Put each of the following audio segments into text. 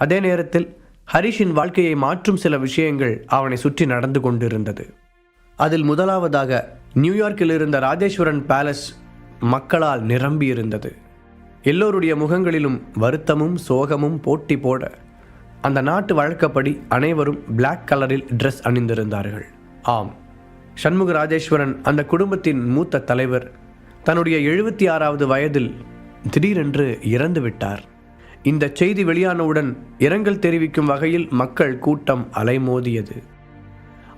அதே நேரத்தில் ஹரிஷின் வாழ்க்கையை மாற்றும் சில விஷயங்கள் அவனை சுற்றி நடந்து கொண்டிருந்தது. அதில் முதலாவதாக நியூயார்க்கில் இருந்த ராஜேஸ்வரன் பேலஸ் மக்களால் நிரம்பி இருந்தது. எல்லோருடைய முகங்களிலும் வருத்தமும் சோகமும் போட்டி போட அந்த நாட்டு வழக்கப்படி அனைவரும் பிளாக் கலரில் ட்ரெஸ் அணிந்திருந்தார்கள். ஆம் சண்முக ராஜேஸ்வரன் அந்த குடும்பத்தின் மூத்த தலைவர் தன்னுடைய எழுபத்தி ஆறாவது வயதில் திடீரென்று இறந்து விட்டார் இந்த செய்தி வெளியானவுடன் இரங்கல் தெரிவிக்கும் வகையில் மக்கள் கூட்டம் அலைமோதியது.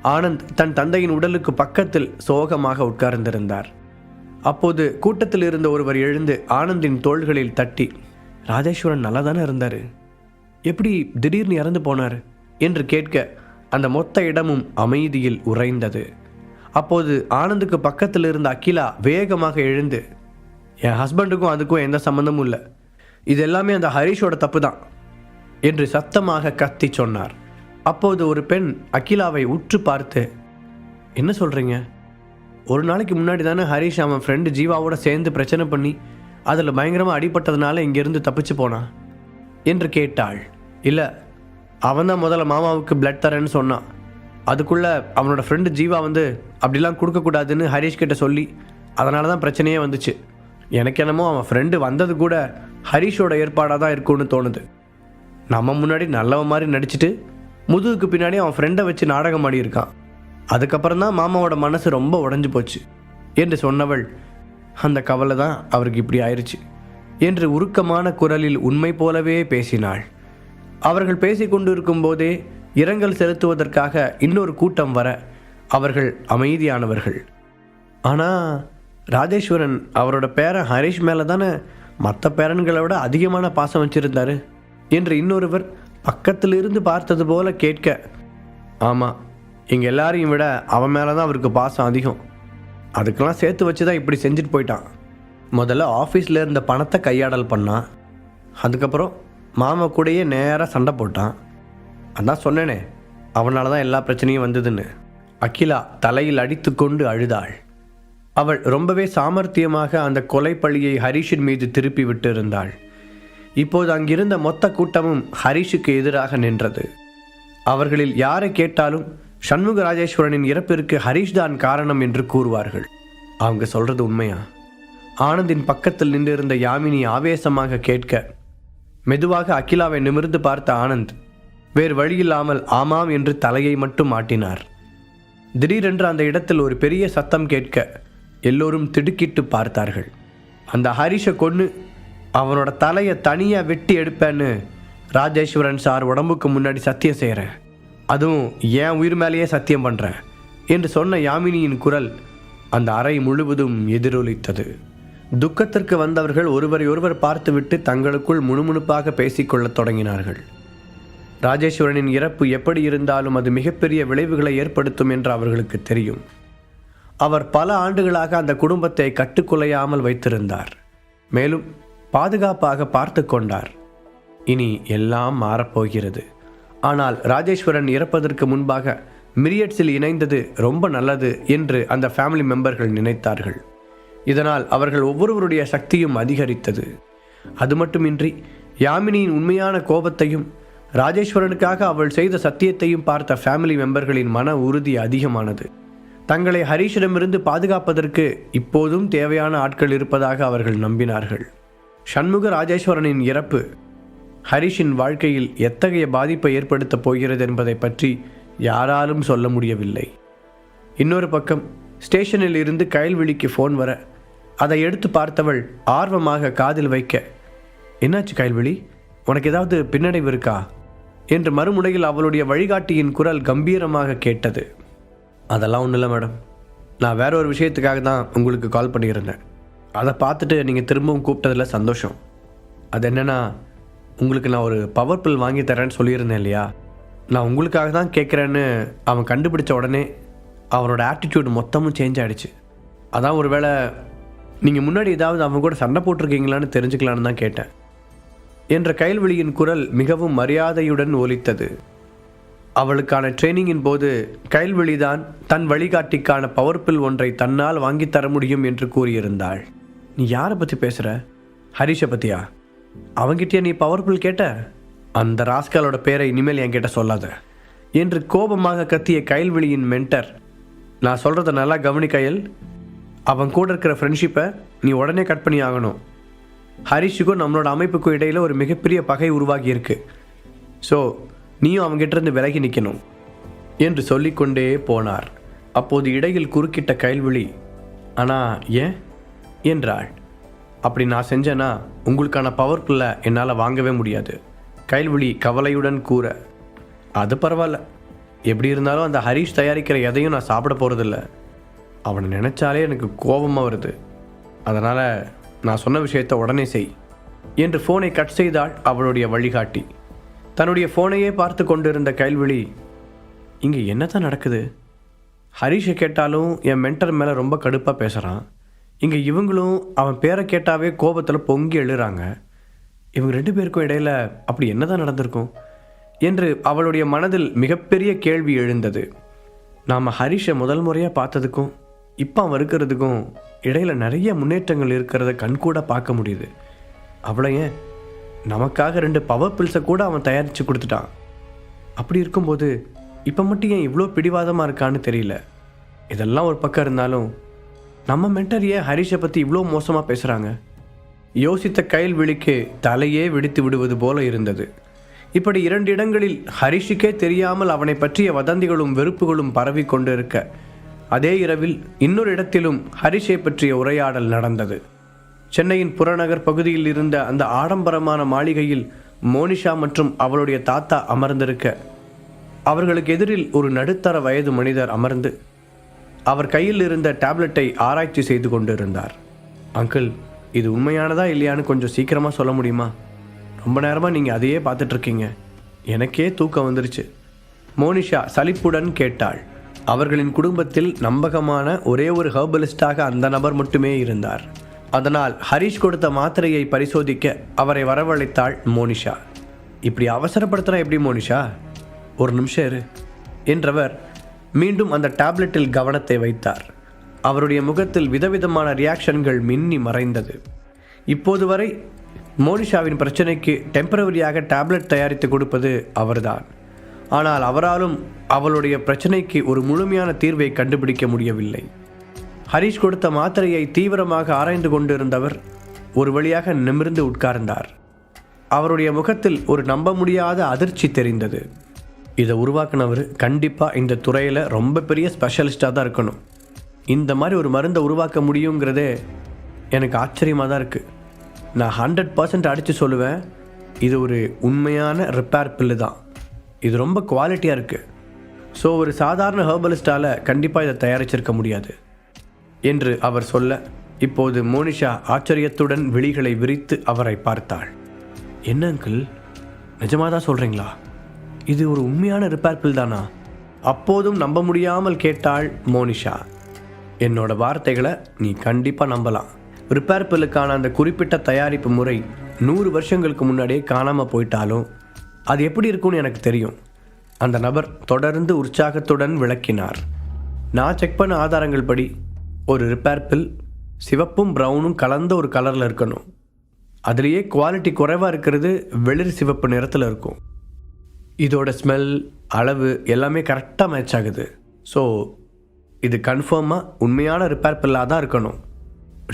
ஆனந்த் தன் தந்தையின் உடலுக்கு பக்கத்தில் சோகமாக உட்கார்ந்திருந்தார். அப்போது கூட்டத்தில் இருந்த ஒருவர் எழுந்து ஆனந்தின் தோள்களில் தட்டி ராஜேஸ்வரன் நல்லா தானே இருந்தார்? எப்படி திடீர்னு இறந்து போனார்? என்று கேட்க அந்த மொத்த இடமும் அமைதியில் உறைந்தது. அப்போது ஆனந்துக்கு பக்கத்தில் இருந்த அகிலா வேகமாக எழுந்து என் ஹஸ்பண்டுக்கும் அதுக்கும் எந்த சம்மந்தமும் இல்லை. இது எல்லாமே அந்த ஹரிஷோட தப்பு தான் என்று சத்தமாக கத்தி சொன்னார். அப்போது ஒரு பெண் அகிலாவை உற்று பார்த்து என்ன சொல்கிறீங்க ஒரு நாளைக்கு முன்னாடி தானே ஹரிஷ் அவன் ஃப்ரெண்டு ஜீவாவோட சேர்ந்து பிரச்சனை பண்ணி அதில் பயங்கரமாக அடிபட்டதுனால இங்கேருந்து தப்பிச்சு போனான் என்று கேட்டாள். இல்லை அவன் தான் முதல்ல மாமாவுக்கு பிளட் தரேன்னு சொன்னான் அதுக்குள்ளே அவனோட ஃப்ரெண்டு ஜீவா வந்து அப்படிலாம் கொடுக்கக்கூடாதுன்னு ஹரிஷ் கிட்ட சொல்லி அதனால தான் பிரச்சனையே வந்துச்சு. எனக்கு என்னமோ அவன் ஃப்ரெண்டு வந்தது கூட ஹரிஷோட ஏற்பாடாக தான் இருக்கும்னு தோணுது. நம்ம முன்னாடி நல்லவன் மாதிரி நடிச்சுட்டு முதுகுக்கு பின்னாடி அவன் ஃப்ரெண்டை வச்சு நாடகம் ஆடியிருக்கான். அதுக்கப்புறம் தான் மாமாவோட மனசு ரொம்ப உடஞ்சி போச்சு. என்று சொன்னவள் அந்த கவலை தான் அவருக்கு இப்படி ஆயிடுச்சு என்று உருக்கமான குரலில் உண்மை போலவே பேசினாள். அவர்கள் பேசிக்கொண்டிருக்கும் போதே இரங்கல் செலுத்துவதற்காக இன்னொரு கூட்டம் வர அவர்கள் அமைதியானவர்கள். ஆனால் ராஜேஸ்வரன் அவரோட பேரன் ஹரிஷ் மேலே தானே மற்ற பேரன்களை விட அதிகமான பாசம் வச்சுருந்தார் என்று இன்னொருவர் பக்கத்தில் இருந்து பார்த்தது போல கேட்க ஆமாம் இங்கே எல்லாரையும் விட அவன் மேலே தான் அவருக்கு பாசம் அதிகம். அதுக்கெல்லாம் சேர்த்து வச்சு தான் இப்படி செஞ்சுட்டு போயிட்டான். முதல்ல ஆஃபீஸில் இருந்த பணத்தை கையாடல் பண்ணான். அதுக்கப்புறம் மாமா கூடயே நேராக சண்டை போட்டான். அதான் சொன்னேனே அவனால தான் எல்லா பிரச்சனையும் வந்ததுன்னு. அகிலா தலையில் அடித்து கொண்டு அழுதாள். அவள் ரொம்பவே சாமர்த்தியமாக அந்த கொலை பழியை ஹரிஷின் மீது திருப்பி விட்டு இருந்தாள் இப்போது அங்கிருந்த மொத்த கூட்டமும் ஹரிஷுக்கு எதிராக நின்றது. அவர்களில் யாரை கேட்டாலும் சண்முக ராஜேஸ்வரனின் இறப்பிற்கு ஹரிஷ் தான் காரணம் என்று கூறுவார்கள். அவங்க சொல்றது உண்மையா? ஆனந்தின் பக்கத்தில் நின்றிருந்த யாமினி ஆவேசமாக கேட்க மெதுவாக அகிலாவை நிமிர்ந்து பார்த்த ஆனந்த் வேறு வழியில்லாமல் ஆமாம் என்று தலையை மட்டும் ஆட்டினார். திடீரென்று அந்த இடத்தில் ஒரு பெரிய சத்தம் கேட்க எல்லோரும் திடுக்கிட்டு பார்த்தார்கள். அந்த ஹரிஷை கொன்று அவனோட தலையை தனியாக வெட்டி எடுப்பேன்னு ராஜேஸ்வரன் சார் உடம்புக்கு முன்னாடி சத்தியம் செய்கிறேன் அதுவும் என் உயிர் மேலேயே சத்தியம் பண்ணுறேன் என்று சொன்ன யாமினியின் குரல் அந்த அறை முழுவதும் எதிரொலித்தது. துக்கத்திற்கு வந்தவர்கள் ஒருவரை ஒருவர் பார்த்துவிட்டு தங்களுக்குள் முணுமுணுப்பாக பேசிக்கொள்ளத் தொடங்கினார்கள். ராஜேஸ்வரனின் இறப்பு எப்படி இருந்தாலும் அது மிகப்பெரிய விளைவுகளை ஏற்படுத்தும் என்று அவர்களுக்கு தெரியும். அவர் பல ஆண்டுகளாக அந்த குடும்பத்தை கட்டுக்குலையாமல் வைத்திருந்தார். மேலும் பாதுகாப்பாக பார்த்து கொண்டார். இனி எல்லாம் மாறப்போகிறது. ஆனால் ராஜேஸ்வரன் இறப்பதற்கு முன்பாக மிரியட்ஸில் இணைந்தது ரொம்ப நல்லது என்று அந்த ஃபேமிலி மெம்பர்கள் நினைத்தார்கள். இதனால் அவர்கள் ஒவ்வொருவருடைய சக்தியும் அதிகரித்தது. அது மட்டுமின்றி யாமினியின் உண்மையான கோபத்தையும் ராஜேஸ்வரனுக்காக அவள் செய்த சத்தியத்தையும் பார்த்த ஃபேமிலி மெம்பர்களின் மன உறுதி அதிகமானது. தங்களை ஹரீஷிடமிருந்து பாதுகாப்பதற்கு இப்போதும் தேவையான ஆட்கள் இருப்பதாக அவர்கள் நம்பினார்கள். சண்முக ராஜேஸ்வரனின் இறப்பு ஹரிஷின் வாழ்க்கையில் எத்தகைய பாதிப்பை ஏற்படுத்தப் போகிறது என்பதை பற்றி யாராலும் சொல்ல முடியவில்லை. இன்னொரு பக்கம் ஸ்டேஷனில் இருந்து கயல்விழிக்கு ஃபோன் வர அதை எடுத்து பார்த்தவள் ஆர்வமாக காதில் வைக்க என்னாச்சு கயல்விழி? உனக்கு ஏதாவது பின்னடைவு இருக்கா? என்று மறுமுனையில் அவளுடைய வழிகாட்டியின் குரல் கம்பீரமாக கேட்டது. அதெல்லாம் ஒன்றும் இல்லை மேடம். நான் வேற ஒரு விஷயத்துக்காக தான் உங்களுக்கு கால் பண்ணியிருந்தேன். அதை பார்த்துட்டு நீங்கள் திரும்பவும் கூப்பிட்டதில் சந்தோஷம். அது என்னென்னா உங்களுக்கு நான் ஒரு பவர் பில் வாங்கி தரேன்னு சொல்லியிருந்தேன் இல்லையா? நான் உங்களுக்காக தான் கேட்குறேன்னு அவன் கண்டுபிடிச்ச உடனே அவனோட ஆட்டிடியூட் மொத்தமும் சேஞ்ச் ஆகிடுச்சு அதான் ஒரு வேளை நீங்கள் முன்னாடி ஏதாவது அவன் கூட சண்டை போட்டிருக்கீங்களான்னு தெரிஞ்சுக்கலான்னு தான் கேட்டேன். என்ற கைல்வெளியின் குரல் மிகவும் மரியாதையுடன் ஒலித்தது. அவளுக்கான ட்ரைனிங்கின் போது கைல்வெளிதான் தன் வழிகாட்டிக்கான பவர்பில் ஒன்றை தன்னால் வாங்கி தர முடியும் என்று கூறியிருந்தாள். நீ யாரை பற்றி பேசுகிற ஹரிஷை பற்றியா அவங்கிட்டே நீ பவர்பில் கேட்ட? அந்த ராஸ்காலோட பேரை இனிமேல் என்கிட்ட சொல்லாத. என்று கோபமாக கத்திய கைல்விழியின் மென்டர் நான் சொல்கிறத நல்லா கவனி கையல். அவன் கூட இருக்கிற ஃப்ரெண்ட்ஷிப்பை நீ உடனே கட் பண்ணி ஆகணும். ஹரிஷுக்கும் நம்மளோட அமைப்புக்கும் இடையில் ஒரு மிகப்பெரிய பகை உருவாகி இருக்கு ஸோ நீயும் அவங்ககிட்ட இருந்து விலகி நிற்கணும் என்று சொல்லிக்கொண்டே போனார். அப்போது இடையில் குறுக்கிட்ட கைல்விழி ஆனால் ஏன்? என்றாள். அப்படி நான் செஞ்சேன்னா உங்களுக்கான பவர் என்னால் வாங்கவே முடியாது கைல்விழி கவலையுடன் கூற. அது பரவாயில்ல. எப்படி இருந்தாலும் அந்த ஹரிஷ் தயாரிக்கிற எதையும் நான் சாப்பிட போகிறதில்ல அவனை நினச்சாலே எனக்கு கோபமாக வருது. அதனால் நான் சொன்ன விஷயத்தை உடனே செய் என்று ஃபோனை கட் செய்தாள் அவளுடைய வழிகாட்டி. தன்னுடைய ஃபோனையே பார்த்து கொண்டிருந்த கைல்விழி இங்கே என்ன தான் நடக்குது? ஹரிஷை கேட்டாலும் என் மென்டர் மேலே ரொம்ப கடுப்பாக பேசுகிறான் இங்கே இவங்களும் அவன் பேரை கேட்டாவே கோபத்தில் பொங்கி எழுறாங்க. இவங்க ரெண்டு பேருக்கும் இடையில அப்படி என்னதான் நடந்திருக்கும்? என்று அவளுடைய மனதில் மிகப்பெரிய கேள்வி எழுந்தது. நாம் ஹரிஷை முதல் முறையாக பார்த்ததுக்கும் இப்போ அவன் இருக்கிறதுக்கும் இடையில நிறைய முன்னேற்றங்கள் இருக்கிறத கண்கூட பார்க்க முடியுது. அவ்வளோ ஏன் நமக்காக ரெண்டு பவர் பில்ஸை கூட அவன் தயாரித்து கொடுத்துட்டான். அப்படி இருக்கும்போது இப்போ மட்டும் ஏன் இவ்வளோ பிடிவாதமாக இருக்கான்னு தெரியல. இதெல்லாம் ஒரு பக்கம் இருந்தாலும் நம்ம மென்டர் ஏன் ஹரிஷை பற்றி இவ்வளோ மோசமாக பேசுகிறாங்க யோசித்த கையில் விழிக்கு தலையே வெடித்து விடுவது போல இருந்தது. இப்படி இரண்டு இடங்களில் ஹரிஷுக்கே தெரியாமல் அவனை பற்றிய வதந்திகளும் வெறுப்புகளும் பரவி கொண்டிருக்க அதே இரவில் இன்னொரு இடத்திலும் ஹரிஷை பற்றிய உரையாடல் நடந்தது. சென்னையின் புறநகர் பகுதியில் இருந்த அந்த ஆடம்பரமான மாளிகையில் மோனிஷா மற்றும் அவளுடைய தாத்தா அமர்ந்திருக்க அவர்களுக்கு எதிரில் ஒரு நடுத்தர வயது மனிதர் அமர்ந்து அவர் கையில் இருந்த டேப்லெட்டை ஆராய்ச்சி செய்து கொண்டிருந்தார். அங்கிள் இது உண்மையானதா இல்லையான்னு கொஞ்சம் சீக்கிரமாக சொல்ல முடியுமா? ரொம்ப நேரமாக நீங்கள் அதையே பார்த்துட்ருக்கீங்க. எனக்கே தூக்கம் வந்துருச்சு. மோனிஷா சலிப்புடன் கேட்டாள். அவர்களின் குடும்பத்தில் நம்பகமான ஒரே ஒரு ஹர்பலிஸ்டாக அந்த நபர் மட்டுமே இருந்தார். அதனால் ஹரிஷ் கொடுத்த மாத்திரையை பரிசோதிக்க அவரை வரவழைத்தாள் மோனிஷா. இப்படி அவசரப்படுத்துனா எப்படி மோனிஷா? ஒரு நிமிஷம் இரு என்றவர் மீண்டும் அந்த டேப்லெட்டில் கவனத்தை வைத்தார். அவருடைய முகத்தில் விதவிதமான ரியாக்ஷன்கள் மின்னி மறைந்தது. இப்போது வரை மோனிஷாவின் பிரச்சனைக்கு டெம்பரவரியாக டேப்லெட் தயாரித்து கொடுப்பது அவர்தான். ஆனால் அவராலும் அவளுடைய பிரச்சனைக்கு ஒரு முழுமையான தீர்வை கண்டுபிடிக்க முடியவில்லை. ஹரிஷ் கொடுத்த மாத்திரையை தீவிரமாக ஆராய்ந்து கொண்டிருந்தவர் ஒரு வழியாக நிமிர்ந்து உட்கார்ந்தார். அவருடைய முகத்தில் ஒரு நம்ப முடியாத அதிர்ச்சி தெரிந்தது. இதை உருவாக்குனவர் கண்டிப்பாக இந்த துறையில் ரொம்ப பெரிய ஸ்பெஷலிஸ்டாக தான் இருக்கணும். இந்த மாதிரி ஒரு மருந்தை உருவாக்க முடியுங்கிறதே எனக்கு ஆச்சரியமாக தான் இருக்குது நான் ஹண்ட்ரட் பர்சன்ட் அடித்து சொல்லுவேன் இது ஒரு உண்மையான ரிப்பேர் பில்லு தான். இது ரொம்ப குவாலிட்டியாக இருக்குது ஸோ ஒரு சாதாரண ஹெர்பலிஸ்டால் கண்டிப்பாக இதை தயாரிச்சிருக்க முடியாது. என்று அவர் சொல்ல இப்போது மோனிஷா ஆச்சரியத்துடன் விழிகளை விரித்து அவரை பார்த்தாள். என்ன அங்கிள்? நிஜமாக தான் சொல்கிறீங்களா இது ஒரு உண்மையான ரிப்பேர் பில் தானா? அப்போதும் நம்ப முடியாமல் கேட்டாள் மோனிஷா. என்னோட வார்த்தைகளை நீ கண்டிப்பாக நம்பலாம். ரிப்பேர் பில்லுக்கான அந்த குறிப்பிட்ட தயாரிப்பு முறை நூறு வருஷங்களுக்கு முன்னாடியே காணாமல் போயிட்டாலும் அது எப்படி இருக்கும்னு எனக்கு தெரியும். அந்த நபர் தொடர்ந்து உற்சாகத்துடன் விளக்கினார். நான் செக் பண்ண ஆதாரங்கள் படி ஒரு ரிப்பேர் பில் சிவப்பும் ப்ரௌனும் கலந்த ஒரு கலரில் இருக்கணும். அதுலேயே குவாலிட்டி குறைவாக இருக்கிறது வெளிர் சிவப்பு நிறத்தில் இருக்கும். இதோட ஸ்மெல் அளவு எல்லாமே கரெக்டாக மேட்ச் ஆகுது. ஸோ இது கன்ஃபார்மாக உண்மையான ரிப்பேர் பில்லாக தான் இருக்கணும்.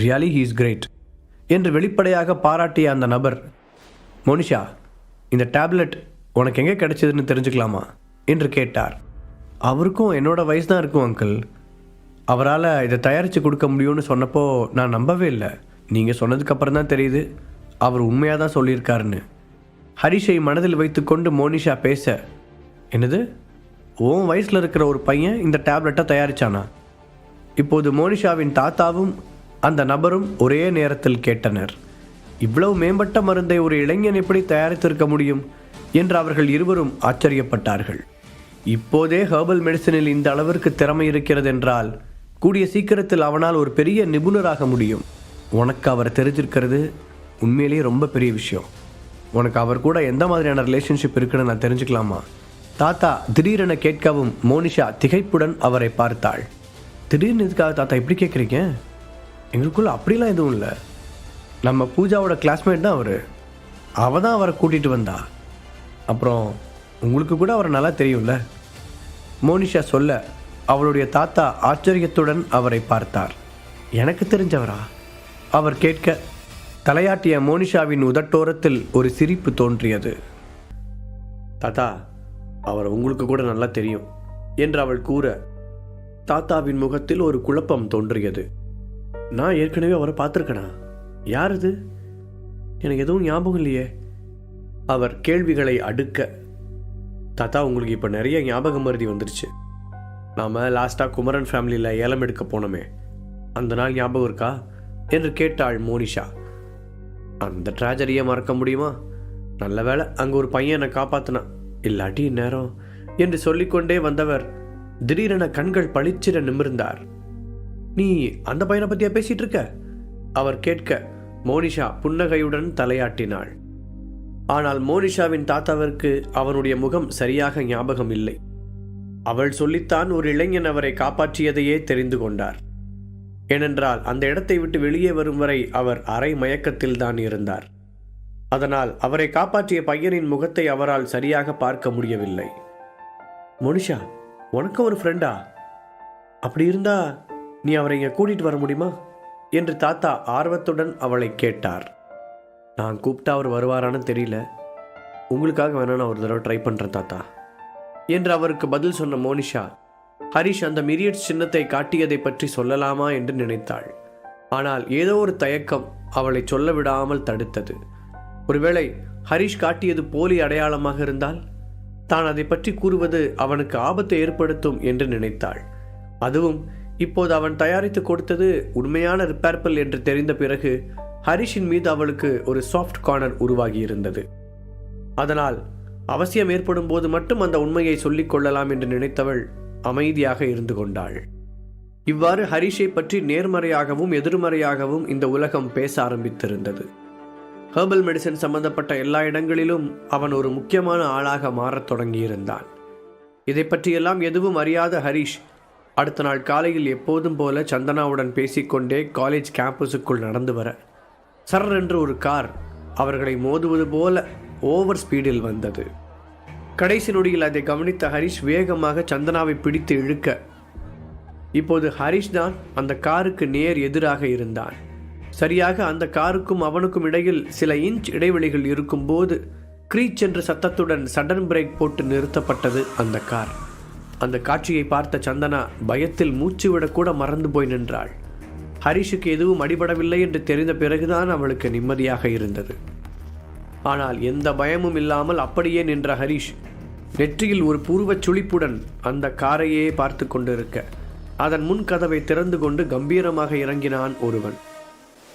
ரியலி ஹீ இஸ் கிரேட் என்று வெளிப்படையாக பாராட்டிய அந்த நபர் மோனிஷா இந்த டேப்லெட் உனக்கு எங்கே கிடைச்சதுன்னு தெரிஞ்சுக்கலாமா? என்று கேட்டார். அவருக்கும் என்னோடய வயசு தான் இருக்கும் அங்கிள் அவரால் இதை தயாரித்து கொடுக்க முடியும்னு சொன்னப்போ நான் நம்பவே இல்லை. நீங்கள் சொன்னதுக்கப்புறம் தான் தெரியுது. அவர் உண்மையாக தான் சொல்லியிருக்காருன்னு. ஹரிஷை மனதில் வைத்துக்கொண்டு மோனிஷா பேச என்னது? உன் வயசில் இருக்கிற ஒரு பையன் இந்த டேப்லெட்டை தயாரித்தானா இப்போது மோனிஷாவின் தாத்தாவும் அந்த நபரும் ஒரே நேரத்தில் கேட்டனர். இவ்வளவு மேம்பட்ட மருந்தை ஒரு இளைஞன் எப்படி தயாரித்திருக்க முடியும்? என்று அவர்கள் இருவரும் ஆச்சரியப்பட்டார்கள். இப்போதே ஹெர்பல் மெடிசனில் இந்த அளவிற்கு திறமை இருக்கிறது என்றால் கூடிய சீக்கிரத்தில் அவனால் ஒரு பெரிய நிபுணராக முடியும். உனக்கு அவர் தெரிஞ்சிருக்கிறது உண்மையிலேயே ரொம்ப பெரிய விஷயம். உனக்கு அவர் கூட எந்த மாதிரியான ரிலேஷன்ஷிப் இருக்குன்னு நான் தெரிஞ்சுக்கலாமா? தாத்தா திடீரென கேட்கவும் மோனிஷா திகைப்புடன் அவரை பார்த்தாள். திடீர்னு இதுக்காக தாத்தா இப்படி கேட்குறீங்க? எங்களுக்குள்ள அப்படிலாம் எதுவும் இல்லை. நம்ம பூஜாவோட கிளாஸ்மேட் தான் அவர். அவள் தான் அவரை கூட்டிகிட்டு வந்தா. அப்புறம் உங்களுக்கு கூட அவரை நல்லா தெரியும்ல. மோனிஷா சொல்ல அவளுடைய தாத்தா ஆச்சரியத்துடன் அவரை பார்த்தார். எனக்கு தெரிஞ்சவரா? அவர் கேட்க தலையாட்டிய மோனிஷாவின் உதட்டோரத்தில் ஒரு சிரிப்பு தோன்றியது. தாத்தா அவர் உங்களுக்கு கூட நல்லா தெரியும் என்று அவள் கூற தாத்தாவின் முகத்தில் ஒரு குழப்பம் தோன்றியது. நான் ஏற்கனவே அவரை பார்த்துருக்கேனா? யார் இது? எனக்கு எதுவும் ஞாபகம் இல்லையே அவர் கேள்விகளை அடுக்க தாத்தா உங்களுக்கு இப்போ நிறைய ஞாபகம் மருதி வந்துருச்சு. நாம் லாஸ்ட்டாக குமரன் ஃபேமிலியில் ஏலம் எடுக்க போனோமே. அந்த நாள் ஞாபகம் இருக்கா? என்று கேட்டாள் மோனிஷா. அந்த ட்ராஜடியை மறக்க முடியுமா? நல்ல வேளை அங்கே ஒரு பையன் என்னை காப்பாற்றினான் இல்லாட்டி இந்நேரம் என்று சொல்லிக்கொண்டே வந்தவர் திடீரென கண்கள் பளிச்சிட நிமிர்ந்தார். நீ அந்த பையனை பற்றியா பேசிட்டு இருக்க? அவர் கேட்க மோனிஷா புன்னகையுடன் தலையாட்டினாள். ஆனால் மோனிஷாவின் தாத்தாவிற்கு அவனுடைய முகம் சரியாக ஞாபகம் இல்லை. அவள் சொல்லித்தான் ஒரு இளைஞன் அவரை காப்பாற்றியதையே தெரிந்து கொண்டார். ஏனென்றால் அந்த இடத்தை விட்டு வெளியே வரும் வரை அவர் அரை மயக்கத்தில் தான் இருந்தார். அதனால் அவரை காப்பாற்றிய பையனின் முகத்தை அவரால் சரியாக பார்க்க முடியவில்லை. மனுஷா உனக்கு ஒரு ஃப்ரெண்டா அப்படி இருந்தா நீ அவரை இங்கே கூட்டிட்டு வர முடியுமா? என்று தாத்தா ஆர்வத்துடன் அவளை கேட்டார். நான் கூப்பிட்டா அவர் வருவாரான்னு தெரியல. உங்களுக்காக வேணா நான் ஒரு தடவை ட்ரை பண்ணுறேன் தாத்தா. என்று அவருக்கு பதில் சொன்ன மோனிஷா ஹரிஷ் அந்த மிரியட் சின்னத்தை காட்டியதை பற்றி சொல்லலாமா என்று நினைத்தாள். ஆனால் ஏதோ ஒரு தயக்கம் அவளை சொல்ல விடாமல் தடுத்தது. ஒருவேளை ஹரிஷ் காட்டியது போலி அடையாளமாக இருந்தால்? தான் அதை பற்றி கூறுவது அவனுக்கு ஆபத்தை ஏற்படுத்தும் என்று நினைத்தாள். அதுவும் இப்போது அவன் தயாரித்து கொடுத்தது உண்மையான ரிப்பேர்பிள் என்று தெரிந்த பிறகு ஹரிஷின் மீது அவளுக்கு ஒரு சாஃப்ட் கார்னர் உருவாகியிருந்தது. அதனால் அவசியம் ஏற்படும் போது மட்டும் அந்த உண்மையை சொல்லிக் கொள்ளலாம் என்று நினைத்தவள் அமைதியாக இருந்து கொண்டாள். இவ்வாறு ஹரிஷை பற்றி நேர்மறையாகவும் எதிர்மறையாகவும் இந்த உலகம் பேச ஆரம்பித்திருந்தது. ஹேர்பல் மெடிசன் சம்பந்தப்பட்ட எல்லா இடங்களிலும் அவன் ஒரு முக்கியமான ஆளாக மாறத் தொடங்கியிருந்தான். இதை பற்றியெல்லாம் எதுவும் அறியாத ஹரிஷ் அடுத்த நாள் காலையில் எப்போதும் போல சந்தனாவுடன் பேசிக்கொண்டே காலேஜ் கேம்பஸுக்குள் நடந்து வர சர் என்று ஒரு கார் அவர்களை மோதுவது போல ஓவர் ஸ்பீடில் வந்தது. கடைசி நொடியில் அதை கவனித்த ஹரிஷ் வேகமாக சந்தனாவை பிடித்து இழுக்க. இப்போது ஹரிஷ் தான் அந்த காருக்கு நேர் எதிராக இருந்தான். சரியாக அந்த காருக்கும் அவனுக்கும் இடையில் சில இன்ச் இடைவெளிகள் இருக்கும்போது க்ரீச் என்ற சத்தத்துடன் சடன் பிரேக் போட்டு நிறுத்தப்பட்டது அந்த கார். அந்த காட்சியை பார்த்த சந்தனா பயத்தில் மூச்சுவிடக்கூட மறந்து போய் நின்றாள். ஹரிஷுக்கு எதுவும் அடிபடவில்லை என்று தெரிந்த பிறகுதான் அவளுக்கு நிம்மதியாக இருந்தது. ஆனால் எந்த பயமும் இல்லாமல் அப்படியே நின்ற ஹரிஷ் நெற்றியில் ஒரு பூர்வச் சுளிப்புடன் அந்த காரையே பார்த்து கொண்டிருக்க அதன் முன் கதவை திறந்து கொண்டு கம்பீரமாக இறங்கினான் ஒருவன்.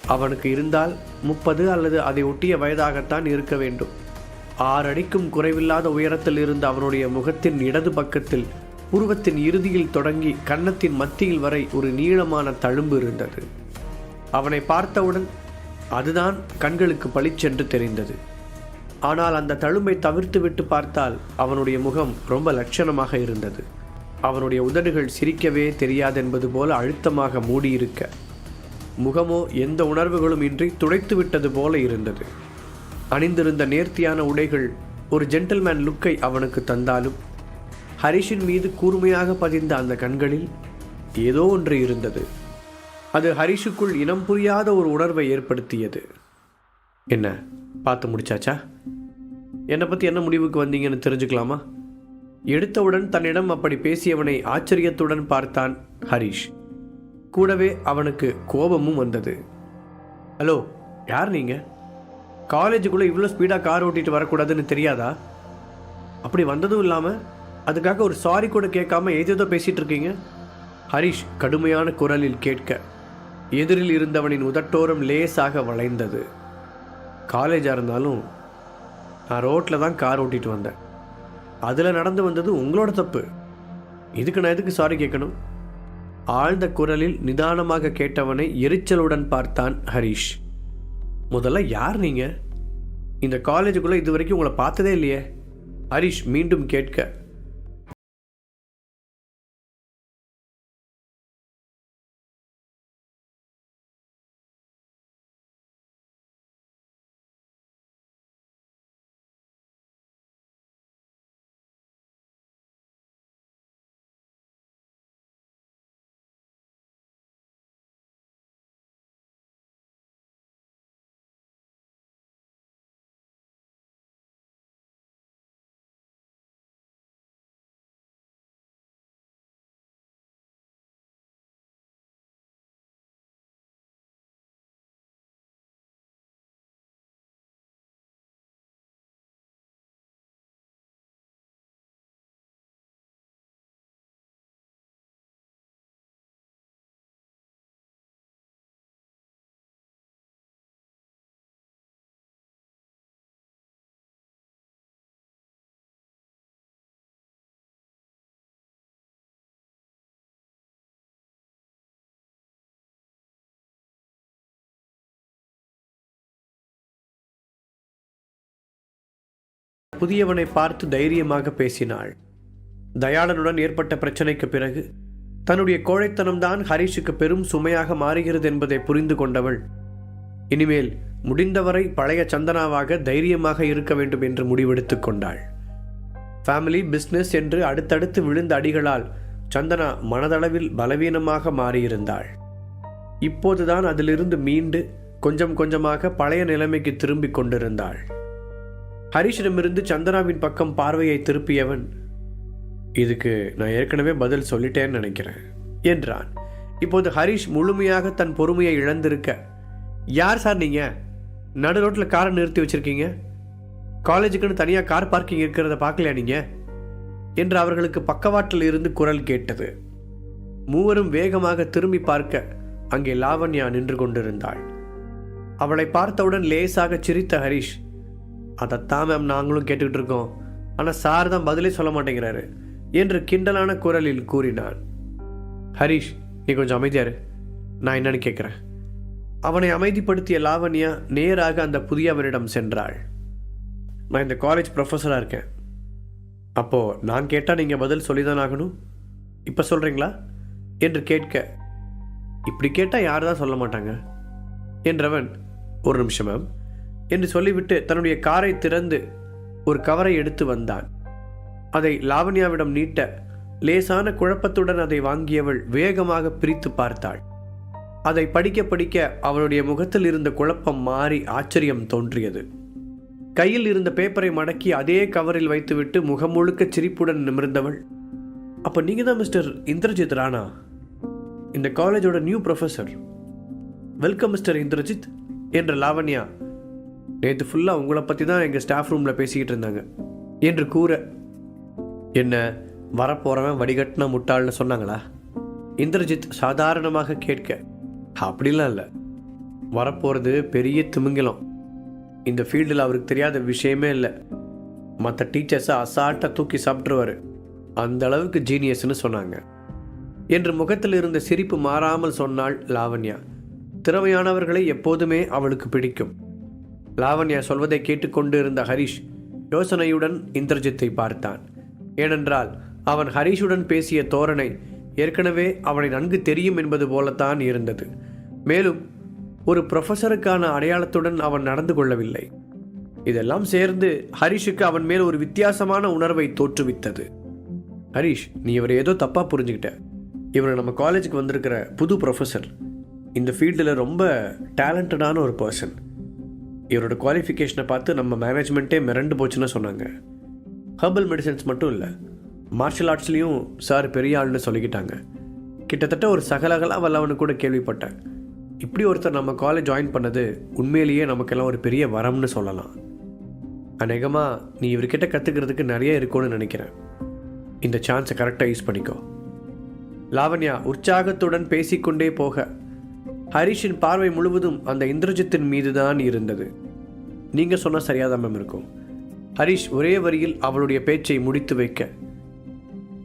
அவனுக்கு இருந்தால் முப்பது அல்லது அதை ஒட்டிய வயதாகத்தான் இருக்க வேண்டும். ஆறடிக்கும் குறைவில்லாத உயரத்தில் இருந்த அவனுடைய முகத்தின் இடது பக்கத்தில் உருவத்தின் இறுதியில் தொடங்கி கன்னத்தின் மத்தியில் வரை ஒரு நீளமான தழும்பு இருந்தது. அவனை பார்த்தவுடன் அதுதான் கண்களுக்கு பளிச்சென்று தெரிந்தது. ஆனால் அந்த தழும்பை தவிர்த்து விட்டு பார்த்தால் அவனுடைய முகம் ரொம்ப லட்சணமாக இருந்தது. அவனுடைய உதடுகள் சிரிக்கவே தெரியாதென்பது போல அழுத்தமாக மூடியிருக்க. முகமோ எந்த உணர்வுகளும் இன்றி துடைத்து விட்டது போல இருந்தது. அணிந்திருந்த நேர்த்தியான உடைகள் ஒரு ஜென்டில்மேன் லுக்கை அவனுக்கு தந்தாலும் ஹரிஷின் மீது கூர்மையாக பதிந்த அந்த கண்களில் ஏதோ ஒன்று இருந்தது. அது ஹரிஷுக்குள் இனம் புரியாத ஒரு உணர்வை ஏற்படுத்தியது. என்ன பார்த்து முடிச்சாச்சா? என்னை பற்றி என்ன முடிவுக்கு வந்தீங்கன்னு தெரிஞ்சுக்கலாமா? எடுத்தவுடன் தன்னிடம் அப்படி பேசியவனை ஆச்சரியத்துடன் பார்த்தான் ஹரிஷ். கூடவே அவனுக்கு கோபமும் வந்தது. ஹலோ யார் நீங்கள் காலேஜுக்குள்ளே இவ்வளோ ஸ்பீடாக கார் ஓட்டிகிட்டு வரக்கூடாதுன்னு தெரியாதா? அப்படி வந்ததும் இல்லாமல் அதுக்காக ஒரு சாரி கூட கேட்காம ஏதேதோ பேசிகிட்டு இருக்கீங்க? ஹரிஷ் கடுமையான குரலில் கேட்க எதிரில் இருந்தவனின் உதட்டோரம் லேசாக வளைந்தது. காலேஜாக இருந்தாலும் நான் ரோட்டில் தான் கார் ஓட்டிட்டு வந்தேன். அதில் நடந்து வந்தது உங்களோட தப்பு. இதுக்கு நான் எதுக்கு சாரி கேட்கணும்? ஆழ்ந்த குரலில் நிதானமாக கேட்டவனை எரிச்சலுடன் பார்த்தான் ஹரிஷ். முதல்ல யார் நீங்கள் இந்த காலேஜுக்குள்ளே இது வரைக்கும் உங்களை பார்த்ததே இல்லையே. ஹரிஷ் மீண்டும் கேட்க புதியவனை பார்த்து தைரியமாக பேசினாள். தயாளனுடன் ஏற்பட்ட பிரச்சனைக்கு பிறகு தன்னுடைய கோழைத்தனம்தான் ஹரிஷுக்கு பெரும் சுமையாக மாறுகிறது என்பதை புரிந்து கொண்டவள் இனிமேல் முடிந்தவரை பழைய சந்தனாவாக தைரியமாக இருக்க வேண்டும் என்று முடிவெடுத்து கொண்டாள். ஃபேமிலி பிஸ்னஸ் என்று அடுத்தடுத்து விழுந்த அடிகளால் சந்தனா மனதளவில் பலவீனமாக மாறியிருந்தாள். இப்போதுதான் அதிலிருந்து மீண்டு கொஞ்சம் கொஞ்சமாக பழைய நிலைமைக்கு திரும்பிக் கொண்டிருந்தாள். ஹரிஷிடமிருந்து சந்தனாவின் பக்கம் பார்வையை திருப்பியவன் இதுக்கு நான் ஏற்கனவே பதில் சொல்லிட்டேன்னு நினைக்கிறேன் என்றான். இப்போது ஹரிஷ் முழுமையாக தன் பொறுமையை இழந்திருக்க யார் சார் நீங்க? நடு ரோட்டில் காரை நிறுத்தி வச்சிருக்கீங்க? காலேஜுக்குன்னு தனியாக கார் பார்க்கிங் இருக்கிறத பார்க்கலையா நீங்க? என்று அவர்களுக்கு பக்கவாட்டில் இருந்து குரல் கேட்டது. மூவரும் வேகமாக திரும்பி பார்க்க அங்கே லாவண்யா நின்று கொண்டிருந்தாள். அவளை பார்த்தவுடன் லேசாக சிரித்த ஹரிஷ் அதைத்தான் மேம் நாங்களும் கேட்டுக்கிட்டு இருக்கோம் ஆனால் சார் தான் பதிலே சொல்ல மாட்டேங்கிறாரு என்று கிண்டலான குரலில் கூறினான் ஹரிஷ் நீ கொஞ்சம் அமைதியாரு நான் என்னன்னு கேட்குறேன் அவனை அமைதிப்படுத்திய லாவண்யா நேராக அந்த புதியவனிடம் சென்றாள். நான் இந்த காலேஜ் ப்ரொஃபஸராக இருக்கேன். அப்போது நான் கேட்டால் நீங்கள் பதில் சொல்லிதான் ஆகணும். இப்போ சொல்கிறீங்களா என்று கேட்க இப்படி கேட்டால் யார் தான் சொல்ல மாட்டாங்க? என்றவன் ஒரு நிமிஷம் மேம். என்று சொல்லிவிட்டு தன்னுடைய காரை திறந்து ஒரு கவரை எடுத்து வந்தான். அதை லாவண்யாவிடம் நீட்ட லேசான குழப்பத்துடன் அதை வாங்கியவள் வேகமாக பிரித்து பார்த்தாள். அதை படிக்க படிக்க அவளுடைய முகத்தில் இருந்த குழப்பம் மாறி ஆச்சரியம் தோன்றியது. கையில் இருந்த பேப்பரை மடக்கி அதே கவரில் வைத்துவிட்டு முகம் முழுக்க சிரிப்புடன் நிமிர்ந்தவள் அப்போ நீங்கள் தான் மிஸ்டர் இந்திரஜித் ராணா? இந்த காலேஜோட new professor welcome mister Indrajit என்ற லாவண்யா நேற்று ஃபுல்லாக உங்களை பற்றி தான் எங்கள் ஸ்டாஃப் ரூமில் பேசிக்கிட்டு இருந்தாங்க. என்று கூற என்ன வரப்போகிறவன் வடிகட்டின முட்டாள்னு சொன்னாங்களா? இந்திரஜித் சாதாரணமாக கேட்க அப்படிலாம் இல்லை. வரப்போகிறது பெரிய திமிங்கலம். இந்த ஃபீல்டில் அவருக்கு தெரியாத விஷயமே இல்லை. மற்ற டீச்சர்ஸை அசால்ட்டாக தூக்கி சாப்பிட்ருவாரு அந்த அளவுக்கு ஜீனியஸ்னு சொன்னாங்க. என்று முகத்தில் இருந்த சிரிப்பு மாறாமல் சொன்னாள் லாவண்யா. திறமையானவர்களை எப்போதுமே அவளுக்கு பிடிக்கும். லாவண்யா சொல்வதை கேட்டுக்கொண்டு இருந்த ஹரிஷ் யோசனையுடன் இந்திரஜித்தை பார்த்தான். ஏனென்றால் அவன் ஹரிஷுடன் பேசிய தோரணை ஏற்கனவே அவனை நன்கு தெரியும் என்பது போலத்தான் இருந்தது. மேலும் ஒரு ப்ரொஃபஸருக்கான அடையாளத்துடன் அவன் நடந்து கொள்ளவில்லை. இதெல்லாம் சேர்ந்து ஹரிஷுக்கு அவன் மேல் ஒரு வித்தியாசமான உணர்வை தோற்றுவித்தது. ஹரிஷ் நீ இவரை ஏதோ தப்பாக புரிஞ்சுக்கிட்ட. இவர் நம்ம காலேஜுக்கு வந்திருக்கிற புது ப்ரொஃபஸர் இந்த ஃபீல்டில் ரொம்ப டேலண்டடான ஒரு பர்சன் இவரோட குவாலிஃபிகேஷனை பார்த்து நம்ம மேனேஜ்மெண்ட்டே மிரண்டு போச்சுன்னு சொன்னாங்க. ஹர்பல் மெடிசன்ஸ் மட்டும் இல்லை மார்ஷல் ஆர்ட்ஸ்லேயும் சார் பெரிய ஆள்னு சொல்லிக்கிட்டாங்க. கிட்டத்தட்ட ஒரு சகலகலா வல்லவனு கூட கேள்விப்பட்டேன். இப்படி ஒருத்தர் நம்ம காலேஜ் ஜாயின் பண்ணது உண்மையிலேயே நமக்கெல்லாம் ஒரு பெரிய வரம்னு சொல்லலாம். அநேகமாக நீ இவர்கிட்ட கற்றுக்கிறதுக்கு நிறைய இருக்கும்னு நினைக்கிறேன். இந்த சான்ஸை கரெக்டாக யூஸ் பண்ணிக்கோ. லாவண்யா உற்சாகத்துடன் பேசிக்கொண்டே போக. ஹரிஷின் பார்வை முழுவதும் அந்த இந்திரஜித்தின் மீது தான் இருந்தது. நீங்கள் சொன்னால் சரியாக தான் மேம் இருக்கும். ஹரிஷ் ஒரே வரியில் அவளுடைய பேச்சை முடித்து வைக்க.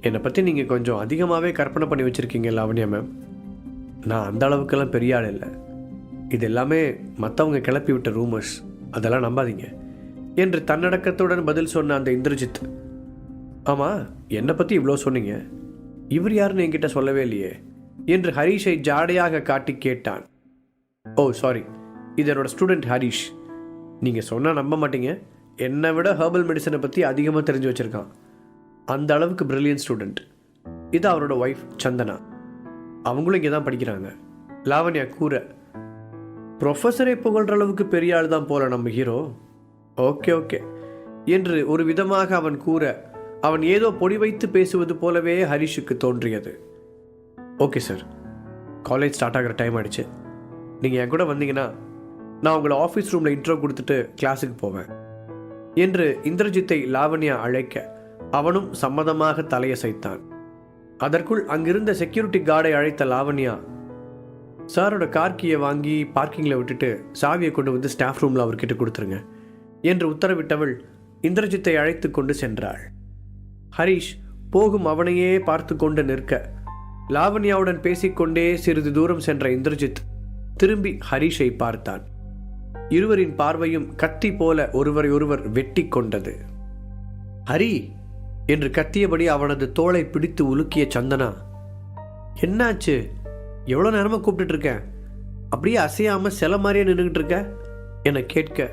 என்னை பற்றி நீங்கள் கொஞ்சம் அதிகமாகவே கற்பனை பண்ணி வச்சுருக்கீங்க லாவண்யா மேம். நான் அந்த அளவுக்கெல்லாம் பெரிய ஆள் இல்லை. இது எல்லாமே மற்றவங்க கிளப்பி விட்ட ரூமர்ஸ். அதெல்லாம் நம்பாதீங்க. என்று தன்னடக்கத்துடன் பதில் சொன்ன அந்த இந்திரஜித். ஆமாம் என்னை பற்றி இவ்வளோ சொன்னீங்க. இவர் யாருன்னு என்கிட்ட சொல்லவே இல்லையே. என்று ஹரிஷை ஜாடையாக காட்டி கேட்டான். ஓ சாரி இது என்னோட ஸ்டூடெண்ட் ஹரிஷ். நீங்கள் சொன்னால் நம்ப மாட்டீங்க. என்னை விட ஹெர்பல் மெடிசனை பற்றி அதிகமாக தெரிஞ்சு வச்சுருக்கான். அந்த அளவுக்கு பிரில்லியன்ட் ஸ்டூடெண்ட் இது அவரோட ஒய்ஃப் சந்தனா. அவங்களும் இங்கே தான் படிக்கிறாங்க. லாவண்யா கூற ப்ரொஃபஸரை புகழ்கிற அளவுக்கு பெரிய ஆள் தான் போல நம்ம ஹீரோ ஓகே ஓகே என்று ஒரு விதமாக அவன் கூற அவன் ஏதோ பொடி வைத்து பேசுவது போலவே ஹரிஷுக்கு தோன்றியது. Okay sir. காலேஜ் ஸ்டார்ட் ஆகிற டைம் ஆகிடுச்சு நீங்கள் என் கூட வந்தீங்கன்னா நான் உங்களை ஆஃபீஸ் ரூமில் இன்ட்ரோ கொடுத்துட்டு கிளாஸுக்கு போவேன். என்று இந்திரஜித்தை லாவண்யா அழைக்க அவனும் சம்மதமாக தலையசைத்தான் அதற்குள் அங்கிருந்த செக்யூரிட்டி கார்டை அழைத்த லாவண்யா சாரோட கார் கீயை வாங்கி பார்க்கிங்கில் விட்டுட்டு சாவியை கொண்டு வந்து ஸ்டாஃப் ரூமில் அவர்கிட்ட கொடுத்துருங்க. என்று உத்தரவிட்டவள் இந்திரஜித்தை அழைத்து கொண்டு சென்றாள். ஹரிஷ் போகும் அவனையே பார்த்து கொண்டு நிற்க லாவண்யாவுடன் பேசிக்கொண்டே சிறிது தூரம் சென்ற இந்திரஜித் திரும்பி ஹரிஷை பார்த்தான். இருவரின் பார்வையும் கத்தி போல ஒருவரை ஒருவர் வெட்டி கொண்டது. ஹரி என்று கத்தியபடி அவனது தோளை பிடித்து உலுக்கிய சந்தனா என்னாச்சு? எவ்வளோ நேரமாக கூப்பிட்டுட்டு இருக்கேன் அப்படியே அசையாமல் சில மாதிரியே நின்றுக்கிட்டு இருக்க? என கேட்க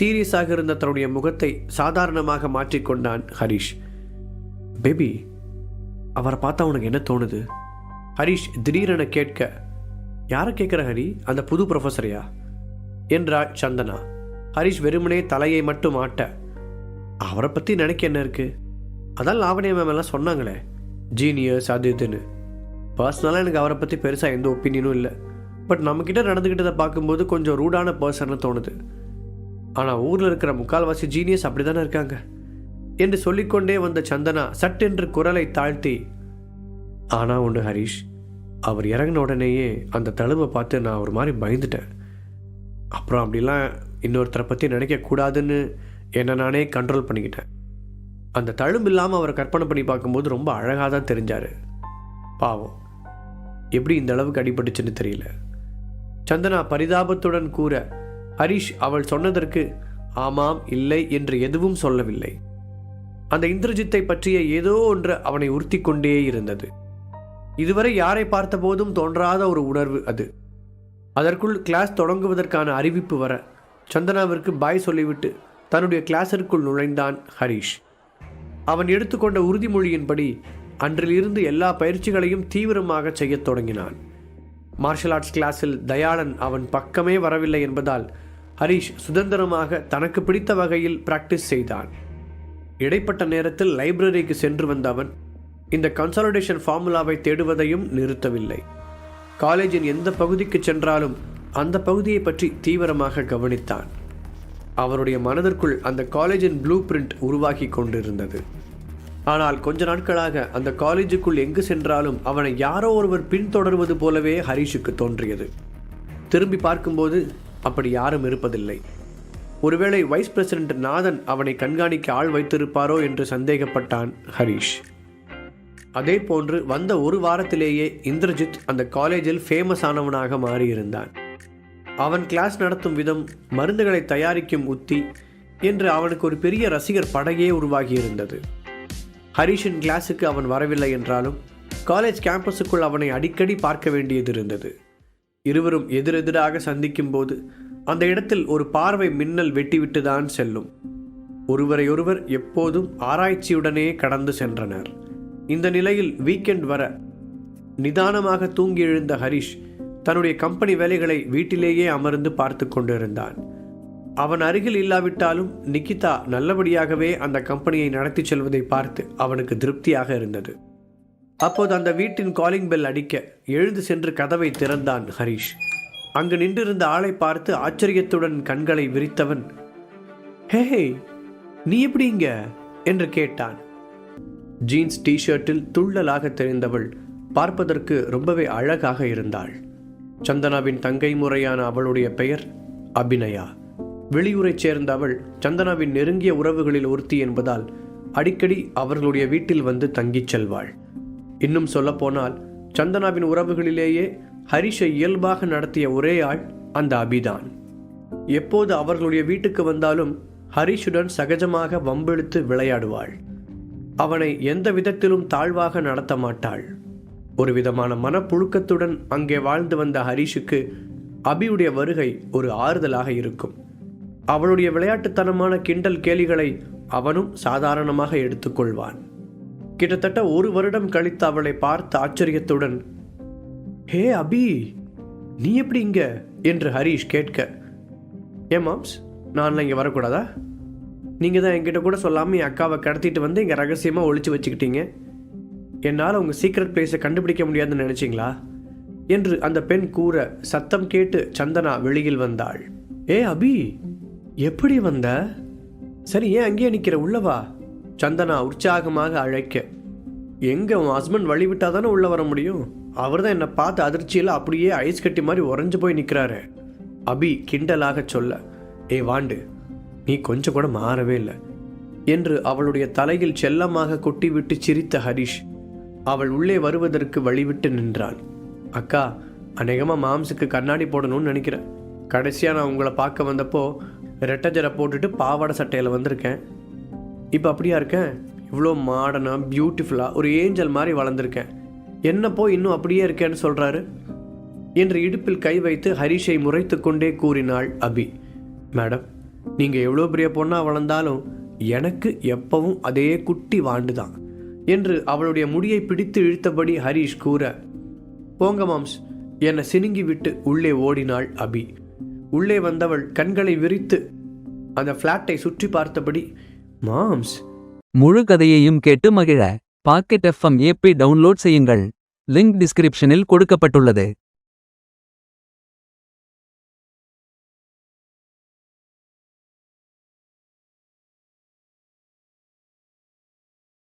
சீரியஸாக இருந்த தன்னுடைய முகத்தை சாதாரணமாக மாற்றிக்கொண்டான் ஹரிஷ். பேபி அவரை பார்த்தா உனக்கு என்ன தோணுது? ஹரிஷ் திடீரென கேட்க யாரை கேட்குற ஹரி? அந்த புது ப்ரொஃபஸரையா என்றாள் சந்தனா. ஹரிஷ் வெறுமனே தலையை மட்டும் ஆட்ட அவரை பற்றி நினைக்க என்ன இருக்கு? அதான் லாவணிய மேம் எல்லாம் சொன்னாங்களே. ஜீனியஸ் அது இதுன்னு. பர்சனலாக எனக்கு அவரை பற்றி பெருசாக எந்த ஒப்பீனியனும் இல்லை. பட் நம்மக்கிட்ட நடந்துக்கிட்டதை பார்க்கும்போது கொஞ்சம் ரூடான பர்சன்னு தோணுது. ஆனால் ஊரில் இருக்கிற முக்கால்வாசி ஜீனியஸ் அப்படி தானே இருக்காங்க. என்று சொல்லிக்கொண்டே வந்த சந்தனா சட்டென்று குரலை தாழ்த்தி ஆனால் ஒன்று ஹரிஷ். அவர் இறங்கின உடனேயே அந்த தழுவை பார்த்து நான் ஒரு மாதிரி பயந்துட்டேன். அப்புறம் அப்படிலாம் இன்னொருத்தரை பற்றி நினைக்கக்கூடாதுன்னு என்னை நானே கண்ட்ரோல் பண்ணிக்கிட்டேன். அந்த தழும்பு இல்லாமல் அவரை கற்பனை பண்ணி பார்க்கும்போது ரொம்ப அழகாக தான் தெரிஞ்சார். பாவம். எப்படி இந்த அளவுக்கு அடிபட்டுச்சுன்னு தெரியல. சந்தனா பரிதாபத்துடன் கூற ஹரிஷ் அவள் சொன்னதற்கு ஆமாம் இல்லை என்று எதுவும் சொல்லவில்லை. அந்த இந்திரஜித்தை பற்றிய ஏதோ ஒன்று அவனை உறுத்தி கொண்டே இருந்தது. இதுவரை யாரை பார்த்தபோதும் தோன்றாத ஒரு உணர்வு அது. அதற்குள் கிளாஸ் தொடங்குவதற்கான அறிவிப்பு வர சந்தனாவிற்கு பாய் சொல்லிவிட்டு தன்னுடைய கிளாஸிற்குள் நுழைந்தான் ஹரிஷ். அவன் எடுத்துக்கொண்ட உறுதிமொழியின்படி அன்றிலிருந்து எல்லா பயிற்சிகளையும் தீவிரமாக செய்யத் தொடங்கினான். மார்ஷல் ஆர்ட்ஸ் கிளாஸில் தயாளன் அவன் பக்கமே வரவில்லை என்பதால் ஹரிஷ் சுதந்திரமாக தனக்கு பிடித்த வகையில் பிராக்டிஸ் செய்தான். இடைப்பட்ட நேரத்தில் லைப்ரரிக்கு சென்று வந்த அவன் இந்த கன்சாலிடேஷன் ஃபார்முலாவை தேடுவதையும் நிறுத்தவில்லை. காலேஜின் எந்த பகுதிக்கு சென்றாலும் அந்த பகுதியை பற்றி தீவிரமாக கவனித்தான். அவருடைய மனதிற்குள் அந்த காலேஜின் ப்ளூ பிரிண்ட் உருவாகி கொண்டிருந்தது. ஆனால் கொஞ்ச நாட்களாக அந்த காலேஜுக்குள் எங்கு சென்றாலும் அவனை யாரோ ஒருவர் பின்தொடர்வது போலவே ஹரிஷுக்கு தோன்றியது. திரும்பி பார்க்கும்போது அப்படி யாரும் இருப்பதில்லை. ஒருவேளை வைஸ் பிரசிடென்ட் நாதன் அவனை கண்காணிக்க ஆள் வைத்திருப்பாரோ என்று சந்தேகப்பட்டான் ஹரிஷ். அதே போன்று வந்த ஒரு வாரத்திலேயே இந்திரஜித் அந்த காலேஜில் ஃபேமஸ் ஆனவனாக மாறியிருந்தான். அவன் கிளாஸ் நடத்தும் விதம் மருந்துகளை தயாரிக்கும் உத்தி என்று அவனுக்கு ஒரு பெரிய ரசிகர் படையே உருவாகியிருந்தது. ஹரிஷின் கிளாஸுக்கு அவன் வரவில்லை என்றாலும் காலேஜ் கேம்பஸுக்குள் அவனை அடிக்கடி பார்க்க வேண்டியது இருந்தது இருவரும் எதிரெதிராக சந்திக்கும் போது அந்த இடத்தில் ஒரு பார்வை மின்னல் வெட்டிவிட்டுதான் செல்லும். ஒருவரையொருவர் எப்போதும் ஆராய்ச்சியுடனே கடந்து சென்றனர். இந்த நிலையில் வீக்கெண்ட் வர நிதானமாக தூங்கி எழுந்த ஹரிஷ் தன்னுடைய கம்பெனி வேலைகளை வீட்டிலேயே அமர்ந்து பார்த்து கொண்டிருந்தான். அவன் அருகில் இல்லாவிட்டாலும் நிக்கிதா நல்லபடியாகவே அந்த கம்பெனியை நடத்தி செல்வதை பார்த்து அவனுக்கு திருப்தியாக இருந்தது. அப்போது அந்த வீட்டின் காலிங் பெல் அடிக்க எழுந்து சென்று கதவை திறந்தான் ஹரிஷ். அங்கு நின்றிருந்த ஆளை பார்த்து ஆச்சரியத்துடன் கண்களை விரித்தவன் ஹே நீ எப்படி இங்க? என்று கேட்டான். ஜீன்ஸ் டிஷர்ட்டில் துள்ளலாக தெரிந்தவள் பார்ப்பதற்கு ரொம்பவே அழகாக இருந்தாள். சந்தனாவின் தங்கை முறையான அவளுடைய பெயர் அபிநயா. வெளியூரைச் சேர்ந்த அவள் சந்தனாவின் நெருங்கிய உறவுகளில் ஒருத்தி என்பதால் அடிக்கடி அவர்களுடைய வீட்டில் வந்து தங்கிச் செல்வாள். இன்னும் சொல்லப்போனால் சந்தனாவின் உறவுகளிலேயே ஹரிஷை இயல்பாக நடத்திய ஒரே ஆள் அந்த அபிதான். எப்போது அவர்களுடைய வீட்டுக்கு வந்தாலும் ஹரிஷுடன் சகஜமாக வம்பிழுத்து விளையாடுவாள். அவனை எந்த விதத்திலும் தாழ்வாக நடத்த மாட்டாள். ஒரு விதமான மனப்புழுக்கத்துடன் அங்கே வாழ்ந்து வந்த ஹரிஷுக்கு அபியுடைய வருகை ஒரு ஆறுதலாக இருக்கும். அவளுடைய விளையாட்டுத்தனமான கிண்டல் கேலிகளை அவனும் சாதாரணமாக எடுத்துக்கொள்வான் கிட்டத்தட்ட ஒரு வருடம் கழித்து அவளை பார்த்த ஆச்சரியத்துடன் ஹே அபி நீ எப்படி இங்க? என்று ஹரீஷ் கேட்க ஏ மாம்ஸ் நான் இங்கே வரக்கூடாதா? நீங்கள் தான் என்கிட்ட கூட சொல்லாமல் என் அக்காவை கடத்திட்டு வந்து இங்கே ரகசியமாக ஒழிச்சு வச்சுக்கிட்டீங்க. என்னால் உங்கள் சீக்ரெட் பிளேஸை கண்டுபிடிக்க முடியாதுன்னு நினச்சிங்களா? என்று அந்த பெண் கூற சத்தம் கேட்டு சந்தனா வெளியில் வந்தாள். ஏ அபி எப்படி வந்த? சரி ஏன் அங்கேயே நிற்கிற உள்ளவா சந்தனா உற்சாகமாக அழைக்க. எங்கே உன் ஹஸ்பண்ட் வழி விட்டால் தானே உள்ளே வர முடியும்? அவர் தான் என்னை பார்த்து அதிர்ச்சியில் அப்படியே ஐஸ் கட்டி மாதிரி உறைஞ்சு போய் நிற்கிறாரு அபி கிண்டலாக சொல்ல. ஏ வாண்டு நீ கொஞ்சம் கூட மாறவே இல்லை என்று அவளுடைய தலையில் செல்லமாக கொட்டிவிட்டு சிரித்த ஹரிஷ் அவள் உள்ளே வருவதற்கு வழிவிட்டு நின்றான். அக்கா அநேகமாக மாம்ஸுக்கு கண்ணாடி போடணும்னு நினைக்கிறேன் கடைசியாக நான் உங்களை பார்க்க வந்தப்போ ரெட்டஜரை போட்டுட்டு பாவாடை சட்டையில் வந்திருக்கேன். இப்போ அப்படியா இருக்கேன் இவ்வளோ மாடனாக பியூட்டிஃபுல்லாக ஒரு ஏஞ்சல் மாதிரி வளர்ந்துருக்கேன். என்ன போய் இன்னும் அப்படியே இருக்கேன்னு சொல்கிறாரு என்று இடுப்பில் கை வைத்து ஹரிஷை முறைத்து கொண்டே கூறினாள் அபி. மேடம் நீங்கள் எவ்வளோ பெரிய பொண்ணாக வளர்ந்தாலும் எனக்கு எப்பவும் அதே குட்டி வாண்டு தான் என்று அவளுடைய முடியை பிடித்து இழுத்தபடி ஹரிஷ் கூற போங்க மாம்ஸ் என்னை சினுங்கி விட்டு உள்ளே ஓடினாள் அபி. உள்ளே வந்தவள் கண்களை விரித்து அந்த ஃப்ளாட்டை சுற்றி பார்த்தபடி மாம்ஸ். முழு கதையையும் கேட்டு மகிழ. பாக்கெட் எஃப்எம் ஏபி டவுன்லோட் செய்யுங்கள். லிங்க் டிஸ்கிரிப்ஷனில் கொடுக்கப்பட்டுள்ளது.